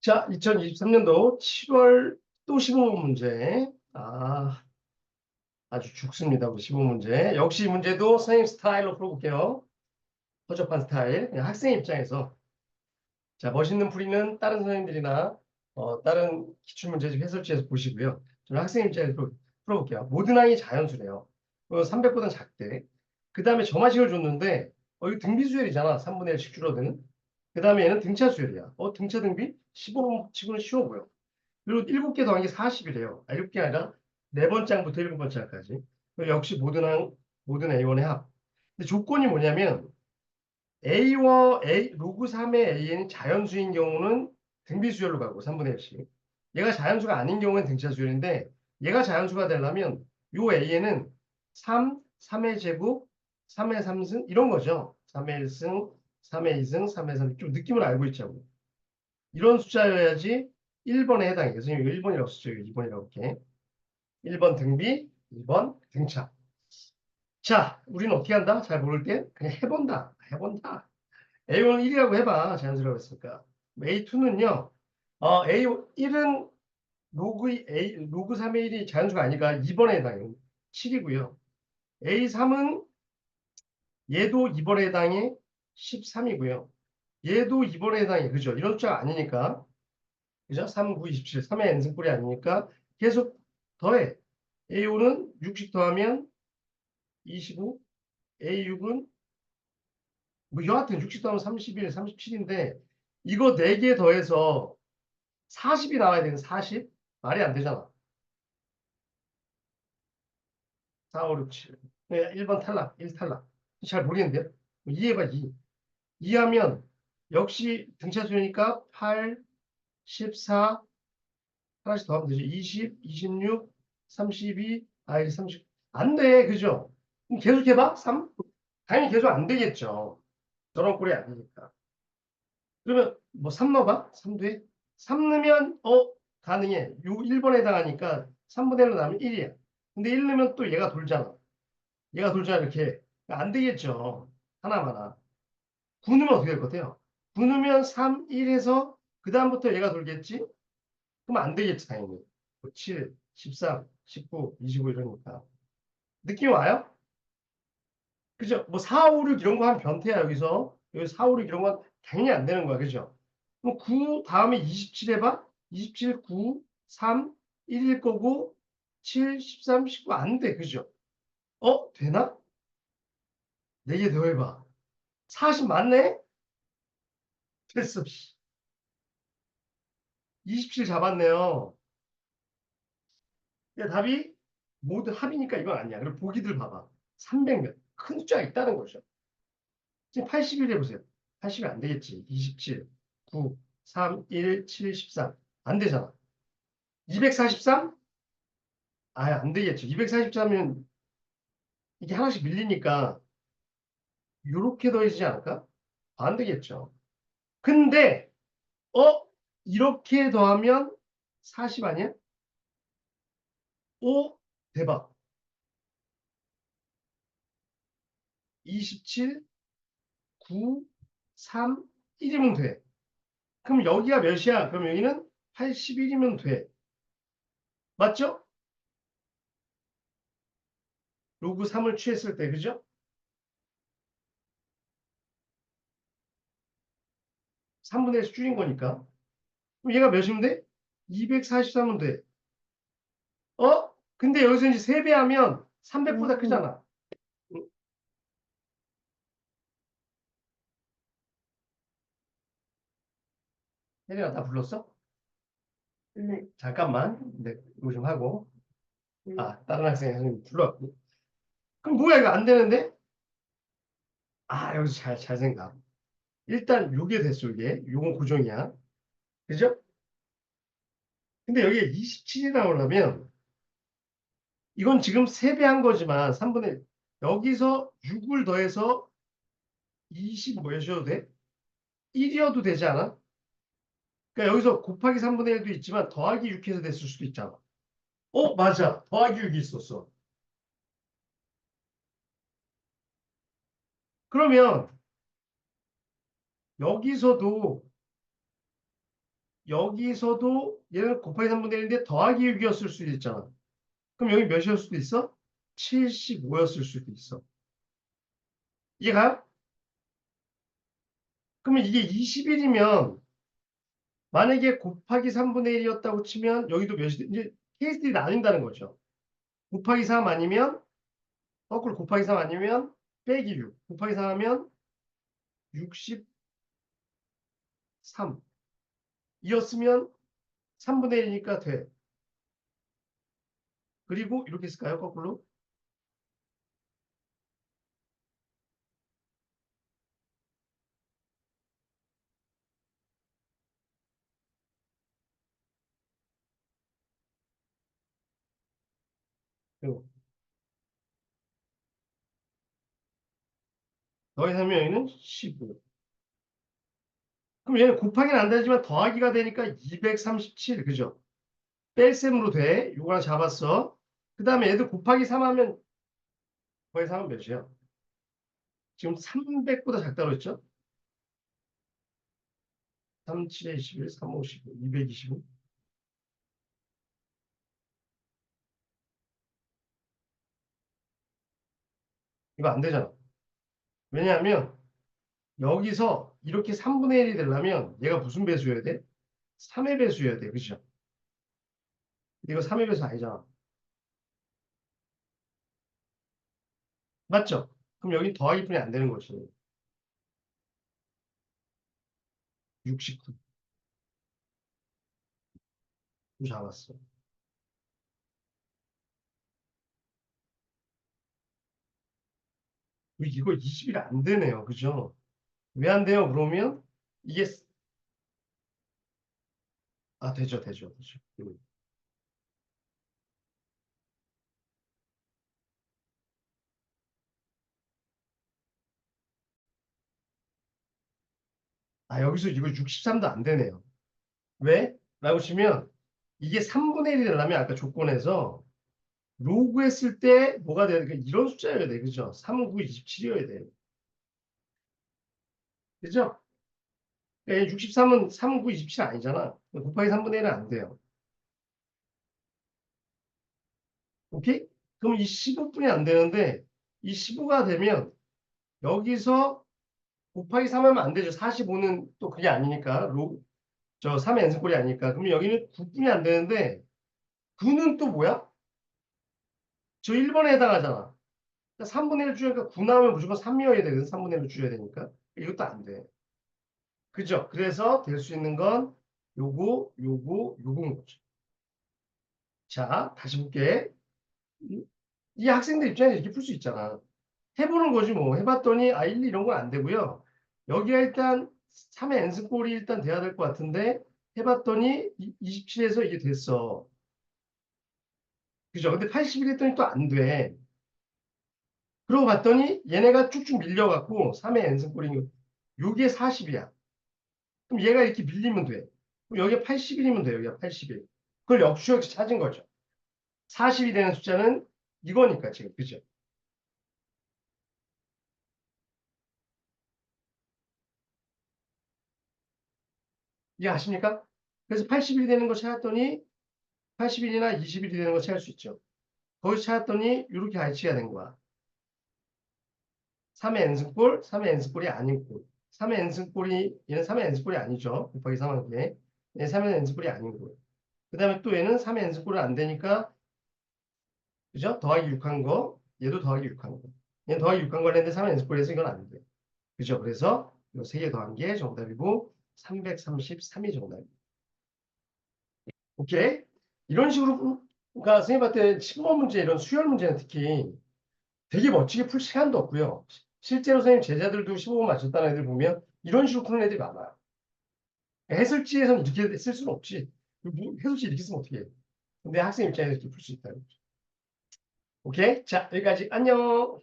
자, 2023년도 7월 또 15분 문제. 아, 아주 죽습니다. 우리 15문제. 역시 이 문제도 선생님 스타일로 풀어볼게요. 허접한 스타일. 그냥 학생 입장에서. 자, 멋있는 풀이는 다른 선생님들이나 어, 다른 기출문제집 해설지에서 보시고요. 저는 학생 입장에서 풀- 풀어볼게요. 모든 항이 자연수래요. 300보다 작대. 그 다음에 점화식을 줬는데 어, 이거 등비수열이잖아. 3분의 1씩 줄어드는. 그 다음에 얘는 등차 수열이야. 어, 등차 등비? 15번 치고는 쉬워 보여. 그리고 7개 더한 게 40이래요. 아, 7개 아니라 네 번째 항부터 일곱 번째 항까지. 그리고 역시 모든 항, 모든 A1의 합. 근데 조건이 뭐냐면 A와 A, 로그 3의 A는 자연수인 경우는 등비 수열로 가고 3분의 1씩. 얘가 자연수가 아닌 경우는 등차 수열인데 얘가 자연수가 되려면 요 A는 3, 3의 제곱, 3의 3승 이런 거죠. 3의 1승, 3의 2승, 3의 3. 좀 느낌을 알고 있자고. 이런 숫자여야지 1번에 해당해요. 선생님 이거 1번이라고 쓰죠. 2번이라고 이렇게. 1번 등비, 2번 등차. 자, 우리는 어떻게 한다? 잘 모를 때 그냥 해본다. 해본다. A1은 1이라고 해봐. 자연스러워 했으니까. A2는요. 어, A1은 로그, A, 로그 3의 1이 자연수가 아니니까 2번에 해당해요. 7이고요. A3은 얘도 2번에 해당해 13이고요. 얘도 2번에 해당해. 그죠? 이런 숫자가 아니니까. 그죠? 3, 9, 27. 3의 n승꼴이 아니니까 계속 더해. A5는 60 더하면 25. A6은 뭐 여하튼 60 더하면 31, 37인데 이거 4개 더해서 40이 나와야 되는 40? 말이 안 되잖아. 4, 5, 6, 7. 네, 1번 탈락, 1 탈락. 잘 모르겠는데요? 뭐 이해봐, 2. 2하면 역시 등차수니까 8, 14, 하나씩 더하면 되죠. 20, 26, 32, 아, 30. 안 돼, 그죠? 계속 해봐, 3? 당연히 계속 안 되겠죠. 저런 꼴이 아니니까. 그러면 뭐 3 넣어봐? 3 돼? 3 넣으면 어 가능해. 요 1번에 해당하니까 3분의 1로 나면 1이야. 근데 1 넣으면 또 얘가 돌잖아. 얘가 돌잖아 이렇게. 안 되겠죠. 하나만 하나. 9 넣으면 어떻게 될 것 같아요? 9 넣으면 3, 1에서 그 다음부터 얘가 돌겠지? 그럼 안 되겠지 당연히. 뭐 7, 13, 19, 25 이러니까. 느낌 와요? 그죠? 뭐 4, 5, 6 이런 거 하면 변태야 여기서. 여기 4, 5, 6 이런 건 당연히 안 되는 거야. 그죠? 그럼 9 다음에 27 해봐. 27, 9, 3, 1일 거고 7, 13, 19 안 돼. 그죠? 어? 되나? 4개 더 해봐. 40 맞네? 됐어. 씨. 27 잡았네요. 야, 답이 모두 합이니까 이건 아니야. 그리고 보기들 봐봐. 300 몇. 큰 숫자가 있다는 거죠. 지금 81 해보세요. 80이 안 되겠지. 27, 9, 3, 1, 7, 13. 안 되잖아. 243? 아예 안 되겠죠. 243이면 이게 하나씩 밀리니까 이렇게 더해지지 않을까? 안 되겠죠. 근데 어? 이렇게 더하면 40 아니야? 오? 대박. 27, 9, 3, 1이면 돼. 그럼 여기가 몇이야? 그럼 여기는 81이면 돼. 맞죠? 로그 3을 취했을 때, 그죠? 3분의 1씩 줄인 거니까. 그럼 얘가 몇이면 돼? 243은 돼. 어? 근데 여기서 이제 3배 하면 300보다 음. 크잖아. 혜린아, 나 불렀어? 네. 잠깐만. 네, 이거 좀 하고. 음. 아, 다른 학생이 선생님 불러왔고. 그럼 뭐야, 이거 안 되는데? 아, 여기서 잘, 잘 생각. 일단 요게 됐어, 이게. 요건 고정이야. 그죠? 근데 여기에 27이 나오려면 이건 지금 3배 한 거지만 3분의 1. 여기서 6을 더해서 20 뭐여셔도 돼? 1이어도 되지 않아? 그러니까 여기서 곱하기 3분의 1도 있지만 더하기 6해서 됐을 수도 있잖아. 어, 맞아. 더하기 6이 있었어. 그러면 여기서도 여기서도 얘는 곱하기 3분의 1인데 더하기 6이었을 수도 있잖아. 그럼 여기 몇이었을 수도 있어? 75였을 수도 있어. 이해가요? 그러면 이게 21이면 만약에 곱하기 3분의 1이었다고 치면 여기도 몇이 돼? 이제 케이스들이 나뉜다는 거죠. 곱하기 3 아니면 거꾸로 곱하기 3 아니면 빼기 6. 곱하기 3 하면 63 이었으면 3분의 1이니까 돼. 그리고 이렇게 쓸까요? 거꾸로? 더해서면 여기는 15. 그럼 얘는 곱하기는 안 되지만 더하기가 되니까 237, 그죠? 뺄셈으로 돼. 요거랑 잡았어. 그 다음에 얘도 곱하기 3 하면 더해서 하면 몇이야? 지금 300보다 작다고 했죠? 3, 7에 21, 3, 5, 15, 225. 이거 안 되잖아. 왜냐하면 여기서 이렇게 3분의 1이 되려면 얘가 무슨 배수여야 돼? 3의 배수여야 돼. 그죠? 이거 3의 배수 아니잖아. 맞죠? 그럼 여기 더하기 뿐이 안 되는 거지. 69. 또 잡았어. 이거 20일 안 되네요. 그죠? 왜 안 돼요? 그러면 이게 아 되죠, 되죠, 되죠. 음. 아 여기서 이거 63도 안 되네요. 왜? 라고 치면 이게 3분의 1이 되려면 아까 조건에서 로그 했을 때 뭐가 돼야 돼? 이런 숫자여야 돼. 그죠? 3, 9, 27이어야 돼. 그죠? 63은 3, 9, 27 아니잖아. 곱하기 3분의 1은 안 돼요. 오케이? 그럼 이 15분이 안 되는데 이 15가 되면 여기서 곱하기 3 하면 안 되죠. 45는 또 그게 아니니까. 로, 저 3의 n승꼴이 아니니까. 그러면 여기는 9분이 안 되는데 9는 또 뭐야? 저 1번에 해당하잖아. 3분의 1 줄여니까 9 나오면 무조건 3이어야 되거든. 3분의 1을 줄여야 되니까. 이것도 안 돼. 그죠? 그래서 될 수 있는 건 요거, 요거, 요거인 거죠. 자, 다시 볼게. 이- 이 학생들 입장에서 이렇게 풀 수 있잖아. 해보는 거지 뭐. 해봤더니 아, 1, 2 이런 건 안 되고요. 여기가 일단 3의 n승꼴이 일단 돼야 될 것 같은데 해봤더니 27에서 이게 됐어. 그죠? 근데 81 했더니 또 안 돼. 그러고 봤더니 얘네가 쭉쭉 밀려갖고 3의 n승꼴인 요게 40이야. 그럼 얘가 이렇게 밀리면 돼. 그럼 여기가 81이면 돼요. 여기가 81. 그걸 역수역에서 찾은 거죠. 40이 되는 숫자는 이거니까 지금. 그죠? 이해하십니까? 그래서 80일이 되는 거 찾았더니 80일이나 20일이 되는 거 찾을 수 있죠. 거기서 찾았더니 이렇게 가치가 된 거야. 3의 n승꼴, 3의 n승꼴이 아닌 꼴. 3의 n승꼴이 얘는 3의 n승꼴이 아니죠. 곱하기 3한 게. 얘 3의 n승꼴이 아닌 꼴. 그 다음에 또 얘는 3의 n승꼴은 안 되니까 그죠? 더하기 6한 거, 얘도 더하기 6한 거. 얘는 더하기 6한 걸 했는데 3의 n승꼴에서 이건 안 돼. 그죠? 그래서 이세개 더한 게 정답이고 333이 정답입니다. 오케이? 이런 식으로 그러니까 선생님한테 15번 문제 이런 수열 문제는 특히 되게 멋지게 풀 시간도 없고요. 실제로 선생님 제자들도 15번 맞췄다는 애들 보면 이런 식으로 푸는 애들이 많아요. 해설지에서는 이렇게 쓸 수는 없지. 뭐 해설지 이렇게 쓰면 어떻게 해. 근데 학생 입장에서 이렇게 풀 수 있다는 거죠. 오케이? 자, 여기까지 안녕.